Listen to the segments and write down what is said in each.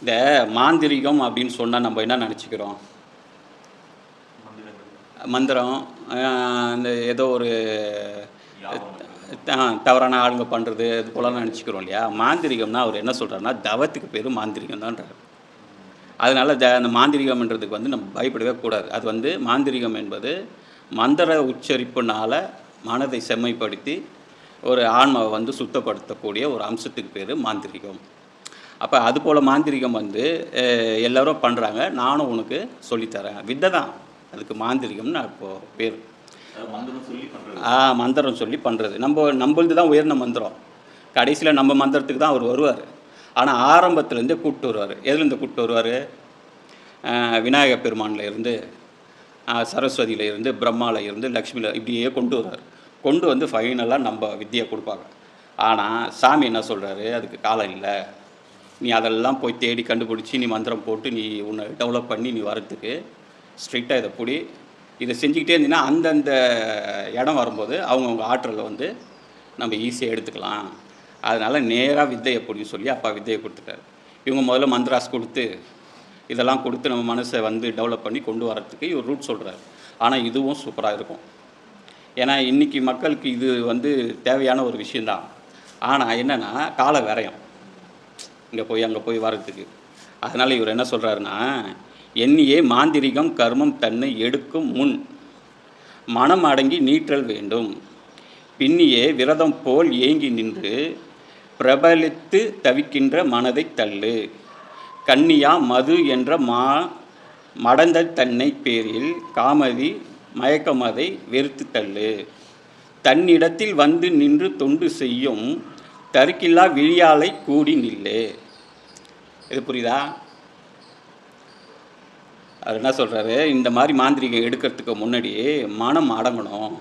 இந்த மாந்திரிகம் அப்படின்னு சொன்னால் நம்ம என்ன நினச்சிக்கிறோம்? மந்திரம். இந்த ஏதோ ஒரு த- தவறான ஆளுங்க பண்ணுறது இது போலலாம் நினச்சிக்கிறோம் இல்லையா? மாந்திரிகம்னா அவர் என்ன சொல்கிறாருன்னா தவத்துக்கு பேர் மாந்திரிகம் தான்றார் அதனால் த அந்த மாந்திரிகம்ன்றதுக்கு வந்து நம்ம பயப்படவே கூடாது. அது வந்து மாந்திரிகம் என்பது மந்திர உச்சரிப்புனால் மனதை செம்மைப்படுத்தி ஒரு ஆன்மாவை வந்து சுத்தப்படுத்தக்கூடிய ஒரு அம்சத்துக்கு பேர் மாந்திரிகம். அப்போ அது போல் மாந்திரிகம் வந்து எல்லாரும் பண்ணுறாங்க நானும் உனக்கு சொல்லித்தரேன் வித்தை தான் அதுக்கு மாந்திரிகம்னு இப்போது பேர். மந்திரம் சொல்லி பண்றது. ஆ மந்திரம் சொல்லி பண்ணுறது நம்ம நம்மளது தான் உயர்ந்த மந்திரம். கடைசியில் நம்ம மந்திரத்துக்கு தான் அவர் வருவார். ஆனால் ஆரம்பத்துலேருந்தே கூப்பிட்டு வருவார். எதுலேருந்து கூப்பிட்டு வருவார்? விநாயகர் பெருமானில் இருந்து சரஸ்வதியில் இருந்து பிரம்மால இருந்து லக்ஷ்மியில் இப்படியே கொண்டு வருவார். கொண்டு வந்து ஃபைனலாக நம்ம வித்தியை கொடுப்பாங்க. ஆனால் சாமி என்ன சொல்கிறாரு அதுக்கு காலம் இல்லை. நீ அதெல்லாம் போய் தேடி கண்டுபிடிச்சி நீ மந்திரம் போட்டு நீ உன்னை டெவலப் பண்ணி நீ வரத்துக்கு ஸ்ட்ரிக்டாக இதை பிடி. இதை செஞ்சுக்கிட்டே இருந்தீங்கன்னா அந்தந்த இடம் வரும்போது அவங்கவுங்க ஆற்றலை வந்து நம்ம ஈஸியாக எடுத்துக்கலாம். அதனால் நேராக வித்தையை பிடின்னு சொல்லி அப்பா வித்தையை கொடுத்துட்டாரு. இவங்க முதல்ல மந்திராஸ் கொடுத்து இதெல்லாம் கொடுத்து நம்ம மனசை வந்து டெவலப் பண்ணி கொண்டு வரத்துக்கு இவர் ரூட் சொல்கிறார் ஆனால் இதுவும் சூப்பராக இருக்கும். ஏன்னா இன்றைக்கி மக்களுக்கு இது வந்து தேவையான ஒரு விஷயந்தான் ஆனால் என்னென்னா கால விரயம். இங்கே போய் அங்கே போய் வர்றதுக்கு. அதனால் இவர் என்ன சொல்கிறாருன்னா எண்ணியே மாந்திரிகம் கர்மம் தன்னை எடுக்கும் முன் மனம் அடங்கி நீற்றல் வேண்டும். பின்னியே விரதம் போல் ஏங்கி நின்று பிரபலித்து தவிக்கின்ற மனதை தள்ளு. கன்னியா மது என்ற மா மடந்த தன்னை பேரில் காமதி மயக்கமதை வெறுத்து தள்ளு. தன்னிடத்தில் வந்து நின்று தொண்டு செய்யும் தருக்கில்லா விழியாலை கூடி நில்லு. இது புரியுதா? அவர் என்ன சொல்கிறாரு இந்த மாதிரி மாந்திரிகம் எடுக்கிறதுக்கு முன்னாடி மனம் அடங்கணும்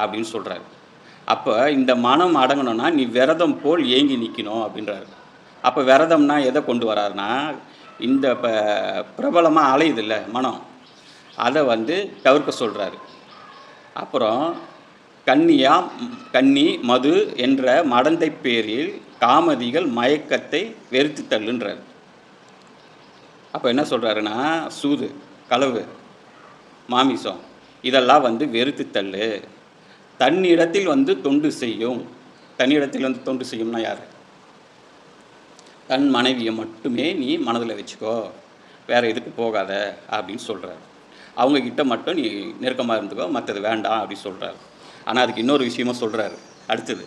அப்படின்னு சொல்கிறாரு அப்போ இந்த மனம் அடங்கணும்னா நீ விரதம் போல் ஏங்கி நிற்கணும் அப்படின்றாரு. அப்போ விரதம்னா எதை கொண்டு வராருன்னா இந்த இப்போ பிரபலமாக அலையுதில்ல மனம். அதை வந்து தவிர்க்க சொல்கிறாரு அப்புறம் கன்னியா கன்னி மது என்ற மடந்தை பேரில் காமதிகள் மயக்கத்தை வெறுத்து தள்ளுன்றார். அப்போ என்ன சொல்கிறாருன்னா சூது களவு மாமிசம் இதெல்லாம் வந்து வெறுத்து தள்ளு. தன்னிடத்தில் வந்து தொண்டு செய்யும். தன்னிடத்தில் வந்து தொண்டு செய்யும்னா யார்? தன் மனைவியை மட்டுமே நீ மனதில் வச்சுக்கோ. வேறு எதுக்கு போகாத அப்படின்னு சொல்கிறார் அவங்கக்கிட்ட மட்டும் நீ நெருக்கமாக இருந்துக்கோ மற்றது வேண்டாம் அப்படின்னு சொல்கிறார் ஆனால் அதுக்கு இன்னொரு விஷயமும் சொல்கிறாரு அடுத்தது